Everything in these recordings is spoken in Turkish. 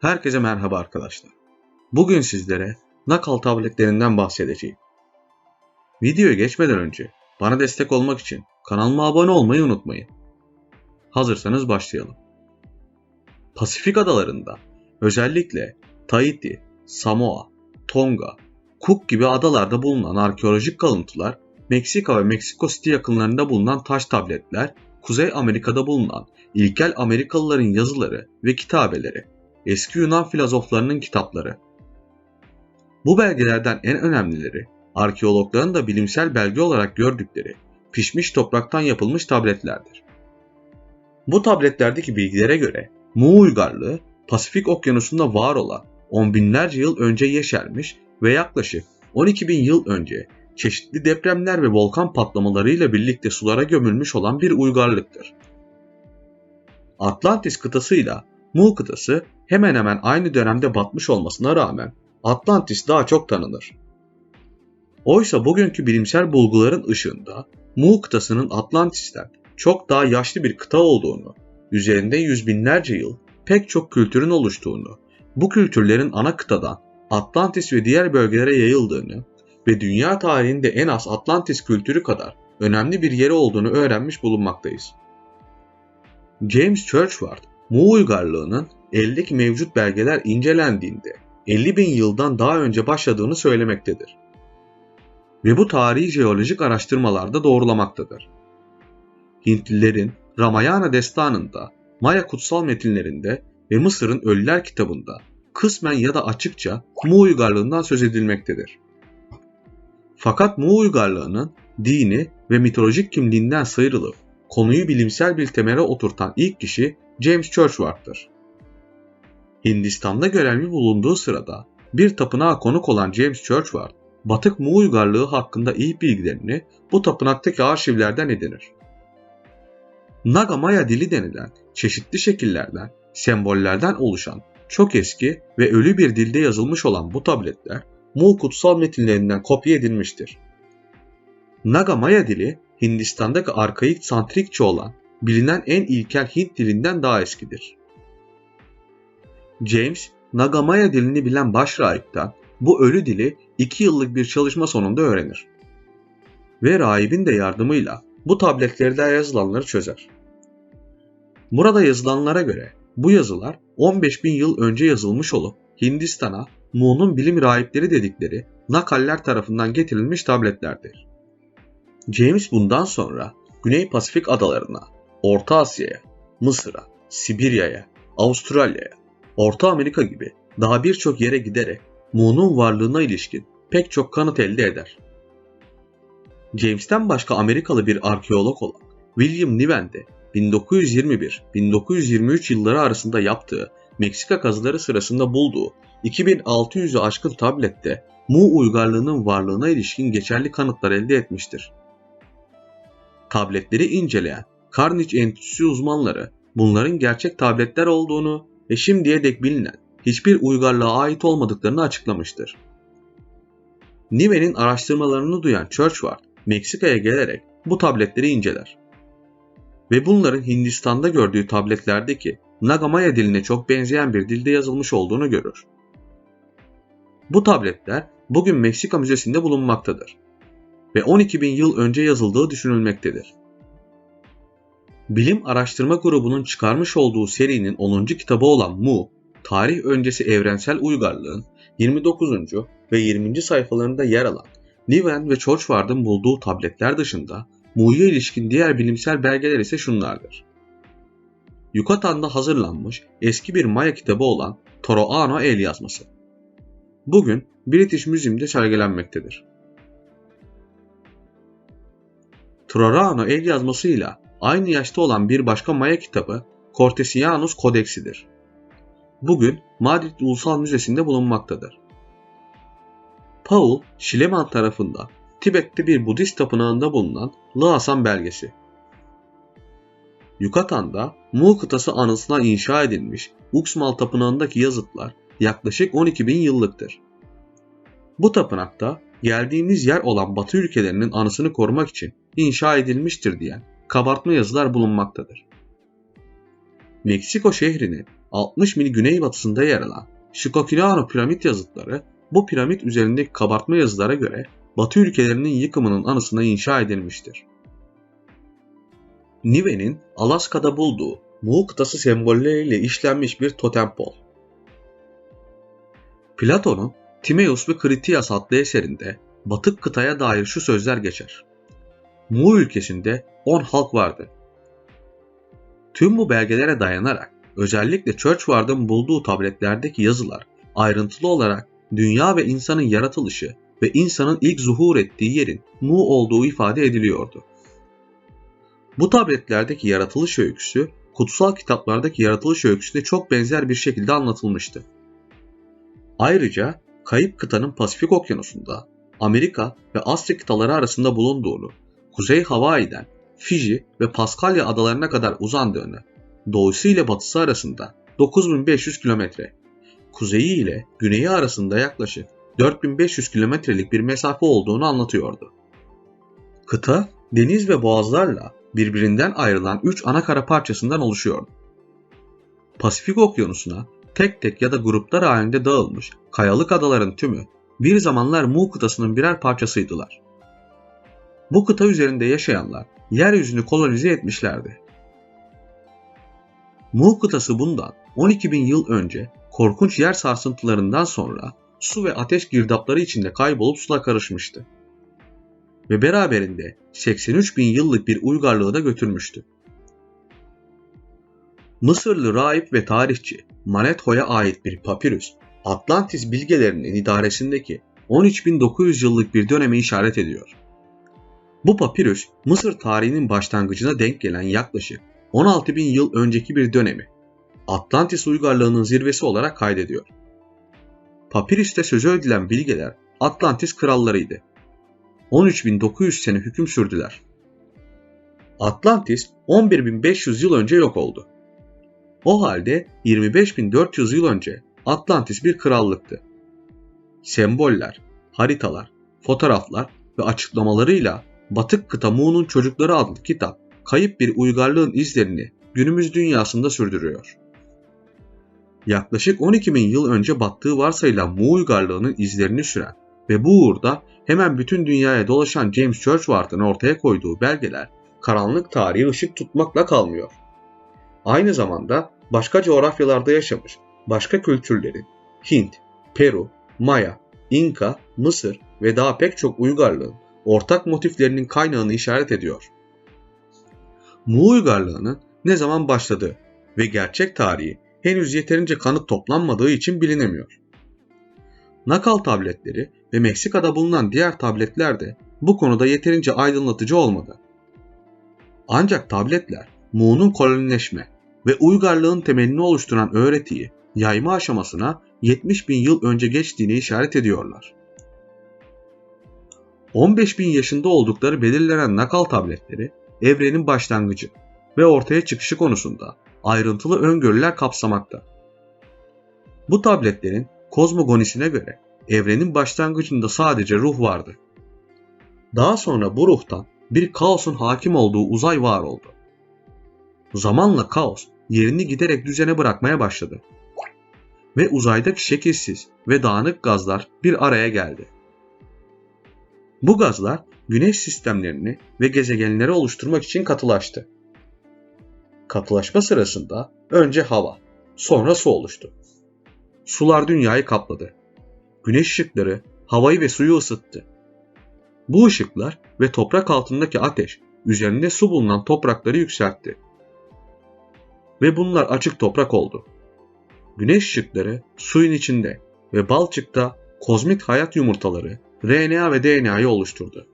Herkese merhaba arkadaşlar. Bugün sizlere Nakal tabletlerinden bahsedeceğim. Videoya geçmeden önce bana destek olmak için kanalıma abone olmayı unutmayın. Hazırsanız başlayalım. Pasifik adalarında özellikle Tahiti, Samoa, Tonga, Cook gibi adalarda bulunan arkeolojik kalıntılar, Meksika ve Meksiko City yakınlarında bulunan taş tabletler, Kuzey Amerika'da bulunan ilkel Amerikalıların yazıları ve kitabeleri, eski Yunan filozoflarının kitapları. Bu belgelerden en önemlileri, arkeologların da bilimsel belge olarak gördükleri pişmiş topraktan yapılmış tabletlerdir. Bu tabletlerdeki bilgilere göre Mu uygarlığı Pasifik okyanusunda var olan on binlerce yıl önce yeşermiş ve yaklaşık 12 bin yıl önce çeşitli depremler ve volkan patlamalarıyla birlikte sulara gömülmüş olan bir uygarlıktır. Atlantis kıtasıyla Mu kıtası hemen hemen aynı dönemde batmış olmasına rağmen Atlantis daha çok tanınır. Oysa bugünkü bilimsel bulguların ışığında Mu kıtasının Atlantis'ten çok daha yaşlı bir kıta olduğunu, üzerinde yüz binlerce yıl pek çok kültürün oluştuğunu, bu kültürlerin ana kıtadan Atlantis ve diğer bölgelere yayıldığını ve dünya tarihinde en az Atlantis kültürü kadar önemli bir yeri olduğunu öğrenmiş bulunmaktayız. James Churchward, Mu uygarlığının eldeki mevcut belgeler incelendiğinde 50 bin yıldan daha önce başladığını söylemektedir. Ve bu tarihi jeolojik araştırmalarda doğrulamaktadır. Hintlilerin Ramayana destanında, Maya kutsal metinlerinde ve Mısır'ın Ölüler kitabında kısmen ya da açıkça Mu uygarlığından söz edilmektedir. Fakat Mu uygarlığının dini ve mitolojik kimliğinden sıyrılıp konuyu bilimsel bir temele oturtan ilk kişi James Churchward'dır. Hindistan'da görevli bulunduğu sırada bir tapınağa konuk olan James Churchward, Batık Mu uygarlığı hakkında iyi bilgilerini bu tapınaktaki arşivlerden edinir. Naga Maya dili denilen çeşitli şekillerden, sembollerden oluşan çok eski ve ölü bir dilde yazılmış olan bu tabletler Mu kutsal metinlerinden kopya edilmiştir. Naga Maya dili Hindistan'daki arkaik santrikçe olan bilinen en ilkel Hint dilinden daha eskidir. James, Nagamaya dilini bilen başrahipten bu ölü dili 2 yıllık bir çalışma sonunda öğrenir. Ve rahibin de yardımıyla bu tabletlerde yazılanları çözer. Burada yazılanlara göre bu yazılar 15 bin yıl önce yazılmış olup Hindistan'a Mu'nun bilim rahipleri dedikleri Nakaller tarafından getirilmiş tabletlerdir. James bundan sonra Güney Pasifik adalarına, Orta Asya'ya, Mısır'a, Sibirya'ya, Avustralya'ya, Orta Amerika gibi daha birçok yere giderek Mu'nun varlığına ilişkin pek çok kanıt elde eder. James'ten başka Amerikalı bir arkeolog olan William Niven de 1921-1923 yılları arasında yaptığı Meksika kazıları sırasında bulduğu 2600'ü aşkın tablette Mu uygarlığının varlığına ilişkin geçerli kanıtlar elde etmiştir. Tabletleri inceleyen Carnegie Enstitüsü uzmanları bunların gerçek tabletler olduğunu ve şimdiye dek bilinen hiçbir uygarlığa ait olmadıklarını açıklamıştır. Niven'in araştırmalarını duyan Churchward, Meksika'ya gelerek bu tabletleri inceler. Ve bunların Hindistan'da gördüğü tabletlerdeki Nagamaya diline çok benzeyen bir dilde yazılmış olduğunu görür. Bu tabletler bugün Meksika Müzesi'nde bulunmaktadır ve 12 bin yıl önce yazıldığı düşünülmektedir. Bilim Araştırma Grubu'nun çıkarmış olduğu serinin 10. kitabı olan Mu, tarih öncesi evrensel uygarlığın 29. ve 20. sayfalarında yer alan Niven ve Churchward'ın bulduğu tabletler dışında Mu'ya ilişkin diğer bilimsel belgeler ise şunlardır. Yukatan'da hazırlanmış eski bir Maya kitabı olan Toroano el yazması. Bugün British Museum'de sergilenmektedir. Toroano el yazmasıyla aynı yaşta olan bir başka Maya kitabı Cortesianus Kodeksidir. Bugün Madrid Ulusal Müzesi'nde bulunmaktadır. Paul, Şileman tarafında Tibet'te bir Budist tapınağında bulunan Lhasa belgesi. Yukatan'da Mu kıtası anısına inşa edilmiş Uxmal tapınağındaki yazıtlar yaklaşık 12 bin yıllıktır. Bu tapınakta geldiğimiz yer olan Batı ülkelerinin anısını korumak için inşa edilmiştir diyen kabartma yazılar bulunmaktadır. Meksiko şehrinin 60 mil güneybatısında yer alan Shikokinano piramit yazıtları bu piramit üzerindeki kabartma yazılara göre Batı ülkelerinin yıkımının anısına inşa edilmiştir. Nive'nin Alaska'da bulduğu Mu kıtası sembolleriyle işlenmiş bir totempol. Platon'un Timaeus ve Critias adlı eserinde batık kıtaya dair şu sözler geçer. Mu ülkesinde 10 halk vardı. Tüm bu belgelere dayanarak özellikle Churchward'ın bulduğu tabletlerdeki yazılar ayrıntılı olarak dünya ve insanın yaratılışı ve insanın ilk zuhur ettiği yerin Mu olduğu ifade ediliyordu. Bu tabletlerdeki yaratılış öyküsü kutsal kitaplardaki yaratılış öyküsüne çok benzer bir şekilde anlatılmıştı. Ayrıca kayıp kıtanın Pasifik Okyanusu'nda Amerika ve Asya kıtaları arasında bulunduğunu, Kuzey Hawaii'den Fiji ve Paskalya adalarına kadar uzandığını, doğusu ile batısı arasında 9500 kilometre, kuzeyi ile güneyi arasında yaklaşık 4500 kilometrelik bir mesafe olduğunu anlatıyordu. Kıta, deniz ve boğazlarla birbirinden ayrılan 3 ana kara parçasından oluşuyordu. Pasifik Okyanusu'na tek tek ya da gruplar halinde dağılmış kayalık adaların tümü bir zamanlar Mu kıtasının birer parçasıydılar. Bu kıta üzerinde yaşayanlar yeryüzünü kolonize etmişlerdi. Mu kıtası bundan 12 bin yıl önce korkunç yer sarsıntılarından sonra su ve ateş girdapları içinde kaybolup suya karışmıştı. Ve beraberinde 83 bin yıllık bir uygarlığı da götürmüştü. Mısırlı rahip ve tarihçi Manetho'ya ait bir papirüs, Atlantis bilgelerinin idaresindeki 13.900 yıllık bir döneme işaret ediyor. Bu papirüs, Mısır tarihinin başlangıcına denk gelen yaklaşık 16.000 yıl önceki bir dönemi, Atlantis uygarlığının zirvesi olarak kaydediyor. Papirüste sözü edilen bilgeler Atlantis krallarıydı. 13.900 sene hüküm sürdüler. Atlantis 11.500 yıl önce yok oldu. O halde 25.400 yıl önce Atlantis bir krallıktı. Semboller, haritalar, fotoğraflar ve açıklamalarıyla Batık Kıta Mu'nun Çocukları adlı kitap kayıp bir uygarlığın izlerini günümüz dünyasında sürdürüyor. Yaklaşık 12 bin yıl önce battığı varsayılan Mu uygarlığının izlerini süren ve bu uğurda hemen bütün dünyaya dolaşan James Churchward'ın ortaya koyduğu belgeler karanlık tarihi ışık tutmakla kalmıyor. Aynı zamanda başka coğrafyalarda yaşamış başka kültürlerin Hint, Peru, Maya, İnka, Mısır ve daha pek çok uygarlığın ortak motiflerinin kaynağını işaret ediyor. Mu uygarlığının ne zaman başladığı ve gerçek tarihi henüz yeterince kanıt toplanmadığı için bilinemiyor. Nakal tabletleri ve Meksika'da bulunan diğer tabletler de bu konuda yeterince aydınlatıcı olmadı. Ancak tabletler Mu'nun kolonileşme ve uygarlığın temelini oluşturan öğretiyi yayma aşamasına 70 bin yıl önce geçtiğini işaret ediyorlar. 15 bin yaşında oldukları belirlenen nakal tabletleri evrenin başlangıcı ve ortaya çıkışı konusunda ayrıntılı öngörüler kapsamakta. Bu tabletlerin kozmogonisine göre evrenin başlangıcında sadece ruh vardı. Daha sonra bu ruhtan bir kaosun hakim olduğu uzay var oldu. Zamanla kaos yerini giderek düzene bırakmaya başladı. Ve uzaydaki şekilsiz ve dağınık gazlar bir araya geldi. Bu gazlar güneş sistemlerini ve gezegenleri oluşturmak için katılaştı. Katılaşma sırasında önce hava, sonra su oluştu. Sular dünyayı kapladı. Güneş ışıkları havayı ve suyu ısıttı. Bu ışıklar ve toprak altındaki ateş üzerinde su bulunan toprakları yükseltti. Ve bunlar açık toprak oldu. Güneş ışıkları suyun içinde ve balçıkta kozmik hayat yumurtaları RNA ve DNA'yı oluşturdu.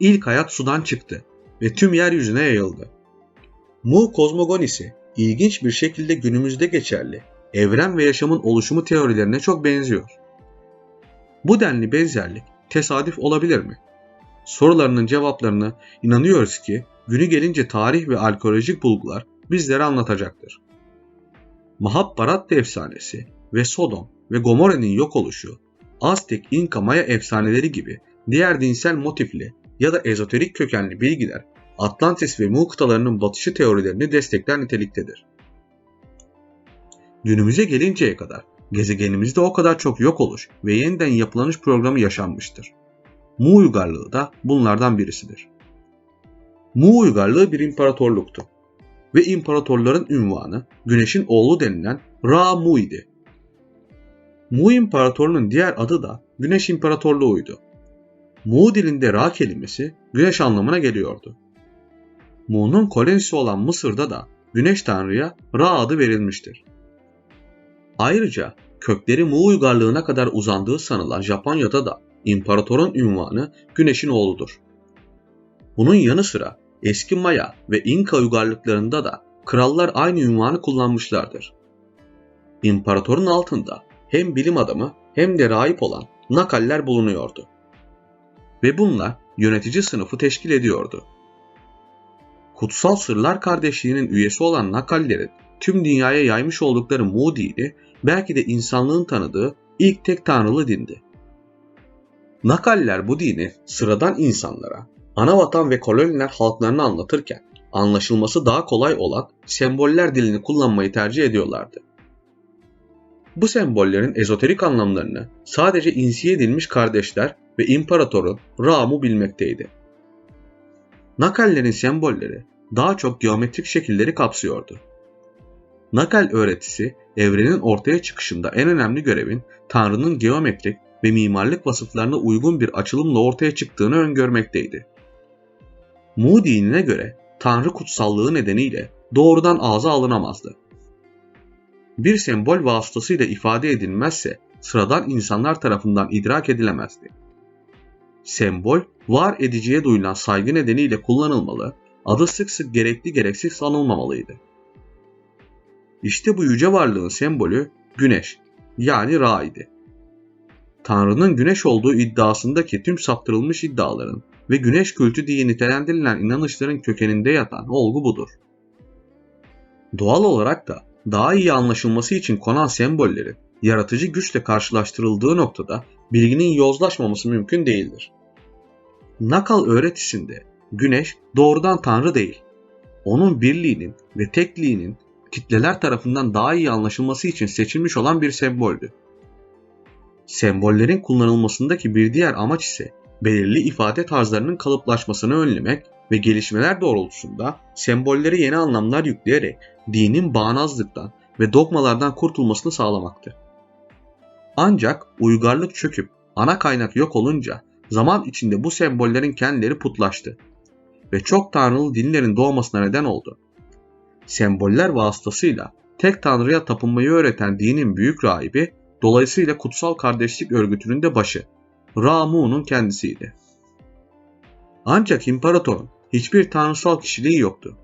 İlk hayat sudan çıktı ve tüm yeryüzüne yayıldı. Mu kozmogonisi ilginç bir şekilde günümüzde geçerli evren ve yaşamın oluşumu teorilerine çok benziyor. Bu denli benzerlik tesadüf olabilir mi? Sorularının cevaplarını inanıyoruz ki günü gelince tarih ve arkeolojik bulgular bizlere anlatacaktır. Mahabharata efsanesi ve Sodom ve Gomorra'nın yok oluşu, Aztek, İnka, Maya efsaneleri gibi diğer dinsel motifli ya da ezoterik kökenli bilgiler Atlantis ve Mu kıtalarının batışı teorilerini destekler niteliktedir. Günümüze gelinceye kadar gezegenimizde o kadar çok yok oluş ve yeniden yapılanış programı yaşanmıştır. Mu uygarlığı da bunlardan birisidir. Mu uygarlığı bir imparatorluktu ve imparatorların ünvanı Güneş'in oğlu denilen Ra-Mu idi. Mu imparatorunun diğer adı da Güneş İmparatorluğu'ydu. Mu dilinde Ra kelimesi güneş anlamına geliyordu. Mu'nun kolonisi olan Mısır'da da güneş tanrıya Ra adı verilmiştir. Ayrıca kökleri Mu uygarlığına kadar uzandığı sanılan Japonya'da da imparatorun ünvanı güneşin oğludur. Bunun yanı sıra eski Maya ve İnka uygarlıklarında da krallar aynı ünvanı kullanmışlardır. İmparatorun altında hem bilim adamı hem de rahip olan nakaller bulunuyordu. Ve bunlar yönetici sınıfı teşkil ediyordu. Kutsal Sırlar Kardeşliği'nin üyesi olan nakallerin tüm dünyaya yaymış oldukları Mu dini belki de insanlığın tanıdığı ilk tek tanrılı dindi. Nakaller bu dini sıradan insanlara, anavatan ve koloniler halklarını anlatırken anlaşılması daha kolay olan semboller dilini kullanmayı tercih ediyorlardı. Bu sembollerin ezoterik anlamlarını sadece insiye edilmiş kardeşler ve imparatorun Ram'u bilmekteydi. Nakallerin sembolleri daha çok geometrik şekilleri kapsıyordu. Nakal öğretisi evrenin ortaya çıkışında en önemli görevin Tanrı'nın geometrik ve mimarlık vasıflarına uygun bir açılımla ortaya çıktığını öngörmekteydi. Mu dinine göre Tanrı kutsallığı nedeniyle doğrudan ağza alınamazdı. Bir sembol vasıtasıyla ifade edilmezse sıradan insanlar tarafından idrak edilemezdi. Sembol, var ediciye duyulan saygı nedeniyle kullanılmalı, adı sık sık gerekli gereksiz anılmamalıydı. İşte bu yüce varlığın sembolü güneş yani Ra idi. Tanrı'nın güneş olduğu iddiasındaki tüm saptırılmış iddiaların ve güneş kültü diye nitelendirilen inanışların kökeninde yatan olgu budur. Doğal olarak da daha iyi anlaşılması için konan sembollerin yaratıcı güçle karşılaştırıldığı noktada bilginin yozlaşmaması mümkün değildir. Nakal öğretisinde güneş doğrudan tanrı değil, onun birliğinin ve tekliğinin kitleler tarafından daha iyi anlaşılması için seçilmiş olan bir semboldü. Sembollerin kullanılmasındaki bir diğer amaç ise belirli ifade tarzlarının kalıplaşmasını önlemek ve gelişmeler doğrultusunda sembolleri yeni anlamlar yükleyerek dinin bağnazlıktan ve dogmalardan kurtulmasını sağlamaktı. Ancak uygarlık çöküp ana kaynak yok olunca zaman içinde bu sembollerin kendileri putlaştı ve çok tanrılı dinlerin doğmasına neden oldu. Semboller vasıtasıyla tek tanrıya tapınmayı öğreten dinin büyük rahibi dolayısıyla kutsal kardeşlik örgütünün de başı Ramu'nun kendisiydi. Ancak imparatorun hiçbir tanrısal kişiliği yoktu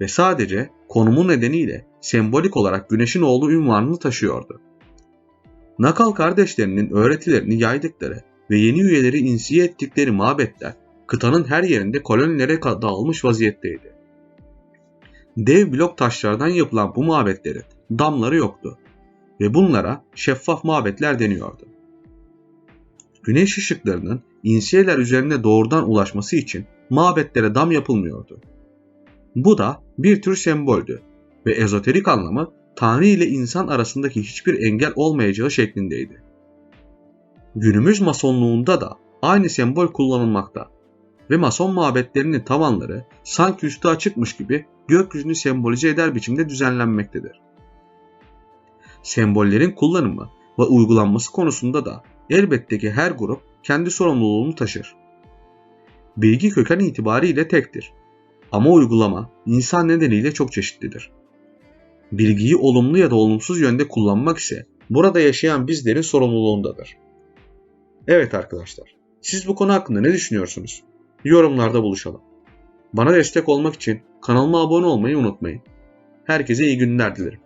ve sadece konumu nedeniyle sembolik olarak güneşin oğlu ünvanını taşıyordu. Nakal kardeşlerinin öğretilerini yaydıkları ve yeni üyeleri insiye ettikleri mabetler kıtanın her yerinde kolonilere dağılmış vaziyetteydi. Dev blok taşlardan yapılan bu mabetlerin damları yoktu ve bunlara şeffaf mabetler deniyordu. Güneş ışıklarının insiyeler üzerine doğrudan ulaşması için mabetlere dam yapılmıyordu. Bu da bir tür semboldü ve ezoterik anlamı Tanrı ile insan arasındaki hiçbir engel olmayacağı şeklindeydi. Günümüz masonluğunda da aynı sembol kullanılmakta ve mason mabetlerinin tavanları sanki üstü açıkmış gibi gökyüzünü sembolize eder biçimde düzenlenmektedir. Sembollerin kullanımı ve uygulanması konusunda da elbette ki her grup kendi sorumluluğunu taşır. Bilgi köken itibariyle tektir. Ama uygulama insan nedeniyle çok çeşitlidir. Bilgiyi olumlu ya da olumsuz yönde kullanmak ise burada yaşayan bizlerin sorumluluğundadır. Evet arkadaşlar, siz bu konu hakkında ne düşünüyorsunuz? Yorumlarda buluşalım. Bana destek olmak için kanalıma abone olmayı unutmayın. Herkese iyi günler dilerim.